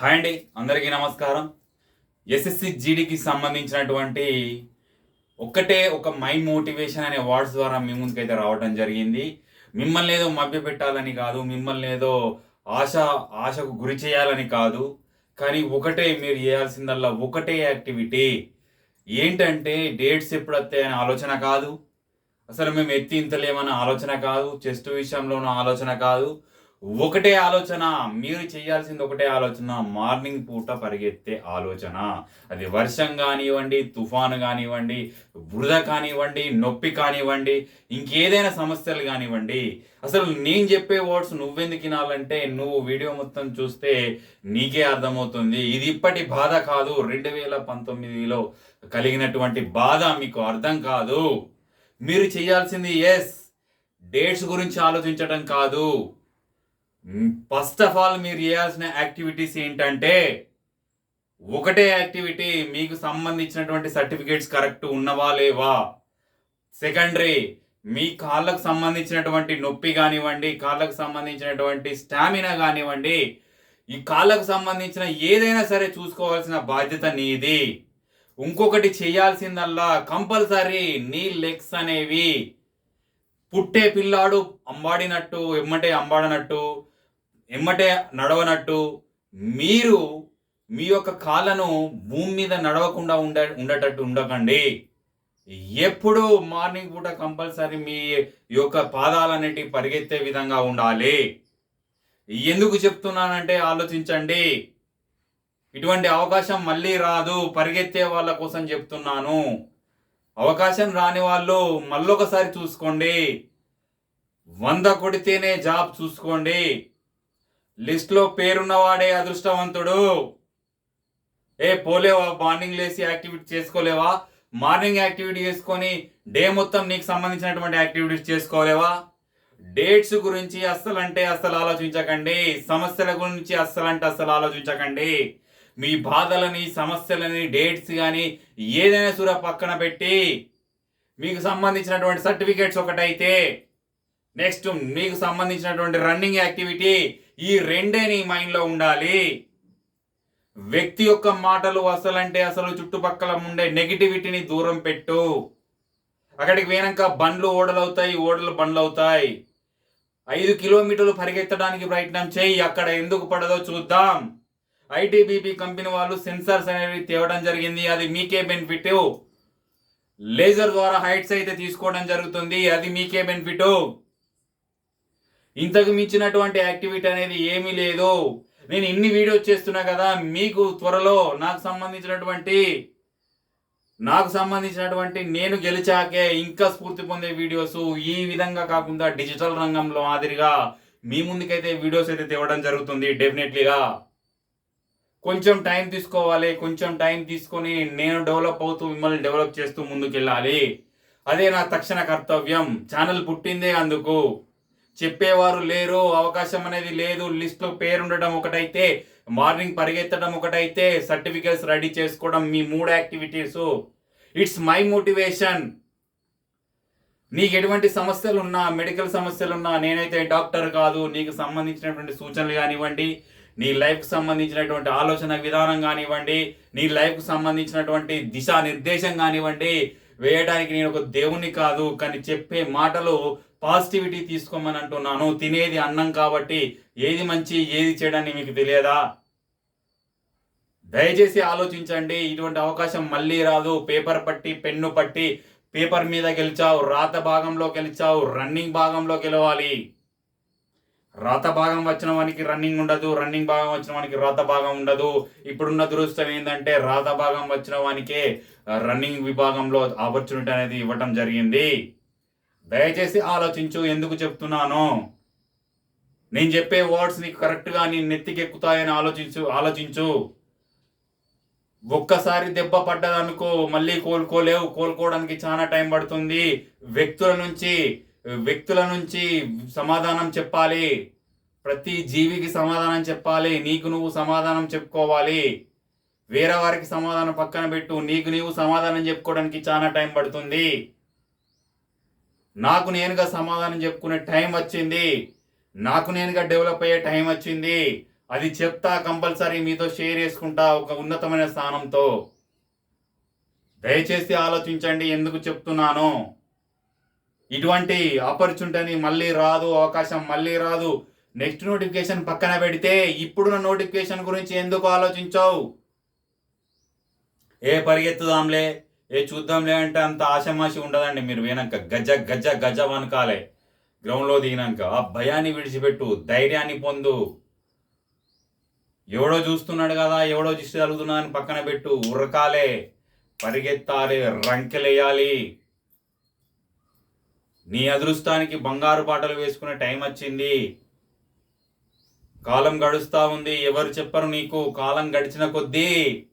Hi అండి అందరికీ నమస్కారం. ఎస్ఎస్సి జీడీకి సంబంధించినటువంటి ఒక్కటే ఒక మైండ్ మోటివేషన్ అనే వార్డ్స్ ద్వారా మీ ముందుకైతే రావడం జరిగింది. మిమ్మల్ని ఏదో మభ్య పెట్టాలని కాదు మిమ్మల్ని ఏదో ఆశ ఆశకు గురి చేయాలని కాదు. కానీ ఒకటే మీరు చేయాల్సిందల్లా ఒకటే యాక్టివిటీ. ఏంటంటే డేట్స్ ఎప్పుడు వస్తాయనే ఆలోచన కాదు. అసలు మేము ఎత్తి ఇంతలేమన్న ఆలోచన కాదు చెస్ట్ విషయంలోనూ ఆలోచన కాదు. ఒకటే ఆలోచన మీరు చేయాల్సింది ఒకటే ఆలోచన మార్నింగ్ పూట పరిగెత్తే ఆలోచన. అది వర్షం కానివ్వండి తుఫాను కానివ్వండి బురద కానివ్వండి నొప్పి కానివ్వండి ఇంకేదైనా సమస్యలు కానివ్వండి. అసలు నేను చెప్పే వర్డ్స్ నువ్వెందుకు వినాలంటే నువ్వు వీడియో మొత్తం చూస్తే నీకే అర్థమవుతుంది. ఇది ఇప్పటి బాధ కాదు. రెండు వేల పంతొమ్మిదిలో కలిగినటువంటి బాధ మీకు అర్థం కాదు. మీరు చేయాల్సింది ఎస్ డేట్స్ గురించి ఆలోచించడం కాదు. ఫస్ట్ ఆఫ్ ఆల్ మీరు చేయాల్సిన యాక్టివిటీస్ ఏంటంటే ఒకటే యాక్టివిటీ మీకు సంబంధించినటువంటి సర్టిఫికేట్స్ కరెక్ట్ ఉన్నవా లేవా? సెకండరీ మీ కాళ్ళకు సంబంధించినటువంటి నొప్పి కానివ్వండి కాళ్ళకు సంబంధించినటువంటి స్టామినా కానివ్వండి ఈ కాళ్ళకు సంబంధించిన ఏదైనా సరే చూసుకోవాల్సిన బాధ్యత నీది. ఇంకొకటి చేయాల్సిందల్లా కంపల్సరీ నీ లెగ్స్ అనేవి పుట్టే పిల్లాడు అంబాడినట్టు ఎమ్మటే అంబాడనట్టు ఎమ్మటే నడవనట్టు మీరు మీ యొక్క కాళ్ళను భూమి మీద నడవకుండా ఉండ ఉండేటట్టు ఉండకండి. ఎప్పుడు మార్నింగ్ పూట కంపల్సరీ మీ యొక్క పాదాలన్నిటి పరిగెత్తే విధంగా ఉండాలి. ఎందుకు చెప్తున్నానంటే ఆలోచించండి. ఇటువంటి అవకాశం మళ్ళీ రాదు పరిగెత్తే వాళ్ళ కోసం చెప్తున్నాను. అవకాశం రాని వాళ్ళు మళ్ళొకసారి చూసుకోండి. వంద కొడితేనే జాబ్ చూసుకోండి. లిస్ట్లో పేరున్నవాడే అదృష్టవంతుడు. ఏ పోలేవా? మార్నింగ్ లేసి యాక్టివిటీ చేసుకోలేవా? మార్నింగ్ యాక్టివిటీ చేసుకొని డే మొత్తం నీకు సంబంధించినటువంటి యాక్టివిటీస్ చేసుకోలేవా? డేట్స్ గురించి అస్సలు అంటే అస్సలు ఆలోచించకండి. సమస్యల గురించి అస్సలు అంటే అస్సలు ఆలోచించకండి. మీ బాధలని సమస్యలని డేట్స్ కానీ ఏదైనా సూర పక్కన పెట్టి మీకు సంబంధించినటువంటి సర్టిఫికేట్స్ ఒకటైతే నెక్స్ట్ మీకు సంబంధించినటువంటి రన్నింగ్ యాక్టివిటీ ఈ రెండే నీ మైండ్లో ఉండాలి. వ్యక్తి యొక్క మాటలు అసలంటే అసలు చుట్టుపక్కల ఉండే నెగిటివిటీని దూరం పెట్టు. అక్కడికి పోయినాక బండ్లు ఓడలవుతాయి ఓడలు బండ్లు అవుతాయి ఐదు కిలోమీటర్లు పరిగెత్తడానికి ప్రయత్నం చేయి అక్కడ ఎందుకు పడదో చూద్దాం. ఐటీబీపీ కంపెనీ వాళ్ళు సెన్సార్స్ అనేవి తేవడం జరిగింది అది మీకే బెనిఫిట్. లేజర్ ద్వారా హైట్స్ అయితే తీసుకోవడం జరుగుతుంది అది మీకే బెనిఫిట్. ఇంతకు మించినటువంటి యాక్టివిటీ అనేది ఏమీ లేదు. నేను ఇన్ని వీడియోస్ చేస్తున్నా కదా మీకు త్వరలో నాకు సంబంధించినటువంటి నాకు సంబంధించినటువంటి నేను గెలిచాకే ఇంకా స్ఫూర్తి పొందే వీడియోస్ ఈ విధంగా కాకుండా డిజిటల్ రంగంలో మాదిరిగా మీ ముందుకైతే వీడియోస్ అయితే తేవడం జరుగుతుంది డెఫినెట్లీగా. కొంచెం టైం తీసుకోవాలి కొంచెం టైం తీసుకొని నేను డెవలప్ అవుతూ మిమ్మల్ని డెవలప్ చేస్తూ ముందుకెళ్ళాలి. అదే నా తక్షణ కర్తవ్యం. ఛానల్ పుట్టిందే అందుకు. చెప్పేవారు లేరు అవకాశం అనేది లేదు లిస్ట్లో పేరు ఉండడం ఒకటైతే మార్నింగ్ పరిగెత్తడం ఒకటైతే సర్టిఫికేట్స్ రెడీ చేసుకోవడం మీ మూడు యాక్టివిటీస్. ఇట్స్ మై మోటివేషన్ నీకు ఎటువంటి సమస్యలు ఉన్నా మెడికల్ సమస్యలు ఉన్నా నేనైతే డాక్టర్ కాదు నీకు సంబంధించినటువంటి సూచనలు కానివ్వండి నీ లైఫ్కి సంబంధించినటువంటి ఆలోచన విధానం కానివ్వండి నీ లైఫ్కి సంబంధించినటువంటి దిశానిర్దేశం కానివ్వండి వేయడానికి నేను ఒక దేవుని కాదు కానీ చెప్పే మాటలు పాజిటివిటీ తీసుకోమని అంటున్నాను. తినేది అన్నం కాబట్టి ఏది మంచి ఏది చెడని మీకు తెలియదా? దయచేసి ఆలోచించండి. ఇటువంటి అవకాశం మళ్ళీ రాదు. పేపర్ పట్టి పెన్ను పట్టి పేపర్ మీద గెలిచావు. రాత భాగంలో గెలిచావు. రన్నింగ్ భాగంలో గెలవాలి. రాత భాగం వచ్చిన వానికి రన్నింగ్ ఉండదు. రన్నింగ్ భాగం వచ్చిన వానికి రాత భాగం ఉండదు. ఇప్పుడున్న దురదృష్టం ఏంటంటే రాత భాగం వచ్చిన వానికే రన్నింగ్ విభాగంలో ఆపర్చునిటీ అనేది ఇవ్వటం జరిగింది. దయచేసి ఆలోచించు ఎందుకు చెప్తున్నాను. నేను చెప్పే వర్డ్స్ నీకు కరెక్ట్గా నీ నెత్తికెక్కుతాయని ఆలోచించు ఆలోచించు. ఒక్కసారి దెబ్బ పడ్డదనుకో మళ్ళీ కోలుకోలేవు. కోలుకోవడానికి చాలా టైం పడుతుంది. వ్యక్తుల నుంచి వ్యక్తుల నుంచి సమాధానం చెప్పాలి. ప్రతి జీవికి సమాధానం చెప్పాలి. నీకు నువ్వు సమాధానం చెప్పుకోవాలి. వేరే వారికి సమాధానం పక్కన పెట్టు. నీకు నీవు సమాధానం చెప్పుకోవడానికి చాలా టైం పడుతుంది. నాకు నేనుగా సమాధానం చెప్పుకునే టైం వచ్చింది. నాకు నేనుగా డెవలప్ అయ్యే టైం వచ్చింది. అది చెప్తా కంపల్సరీ మీతో షేర్ చేసుకుంటా ఒక ఉన్నతమైన స్థానంతో. దయచేసి ఆలోచించండి ఎందుకు చెప్తున్నాను. ఇటువంటి ఆపర్చునిటీని మళ్ళీ రాదు అవకాశం మళ్ళీ రాదు. నెక్స్ట్ నోటిఫికేషన్ పక్కన పెడితే ఇప్పుడున్న నోటిఫికేషన్ గురించి ఎందుకు ఆలోచించావు? ఏ పరిగెత్తుదాంలే. ఏ చూద్దాంలే అంటే అంత ఆశమాషి ఉండదండి మీరు వినాక. గజ గజ గజ వనకాలే. గ్రౌండ్లో దిగినాక. ఆ భయాన్ని విడిచిపెట్టు. ధైర్యాన్ని పొందు. ఎవడో చూస్తున్నాడు కదా ఎవడో దిష్టి తగులుతున్నా అని పక్కన పెట్టు. ఉరకాలే పరిగెత్తాలి. రంకెలేయాలి. నీ అదృష్టానికి బంగారు పాటలు వేసుకునే టైం వచ్చింది. కాలం గడుస్తూ ఉంది. ఎవరు చెప్పరు నీకు? కాలం గడిచిన కొద్దీ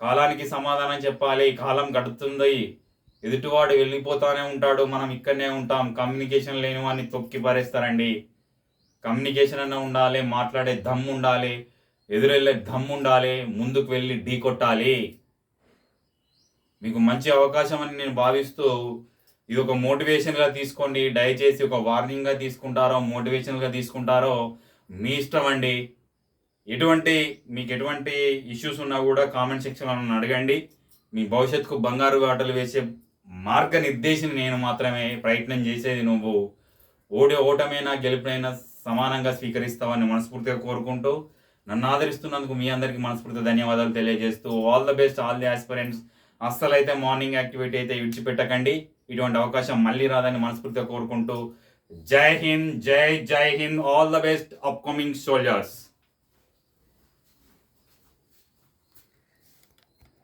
కాలానికి సమాధానం చెప్పాలి కాలం గడుతుంది. ఎదుటివాడు వెళ్ళిపోతానే ఉంటాడు మనం ఇక్కడనే ఉంటాం. కమ్యూనికేషన్ లేని వాడిని తొక్కి పారేస్తారండి. కమ్యూనికేషన్ అన్న ఉండాలి మాట్లాడే దమ్ ఉండాలి ఎదురెళ్ళే దమ్ ఉండాలి ముందుకు వెళ్ళి ఢీ కొట్టాలి. మీకు మంచి అవకాశం అని నేను భావిస్తూ ఇది ఒక మోటివేషన్గా తీసుకోండి. దయచేసి ఒక వార్నింగ్గా తీసుకుంటారో మోటివేషన్గా తీసుకుంటారో మీ ఇష్టం అండి. ఎటువంటి మీకు ఎటువంటి ఇష్యూస్ ఉన్నా కూడా కామెంట్ సెక్షన్లో నన్ను అడగండి. మీ భవిష్యత్తుకు బంగారు ఆటలు వేసే మార్గనిర్దేశం నేను మాత్రమే ప్రయత్నం చేసేది నువ్వు. ఓడి ఓటమైనా గెలుపునైనా సమానంగా స్వీకరిస్తావని మనస్ఫూర్తిగా కోరుకుంటూ నన్ను ఆదరిస్తున్నందుకు మీ అందరికీ మనస్ఫూర్తిగా ధన్యవాదాలు తెలియజేస్తూ all the best all the aspirants అస్సలైతే morning activity అయితే విడిచిపెట్టకండి. ఇటువంటి అవకాశం మళ్ళీ రాదని మనస్ఫూర్తిగా కోరుకుంటూ Jai Hind Jai Jai Hind all the best upcoming soldiers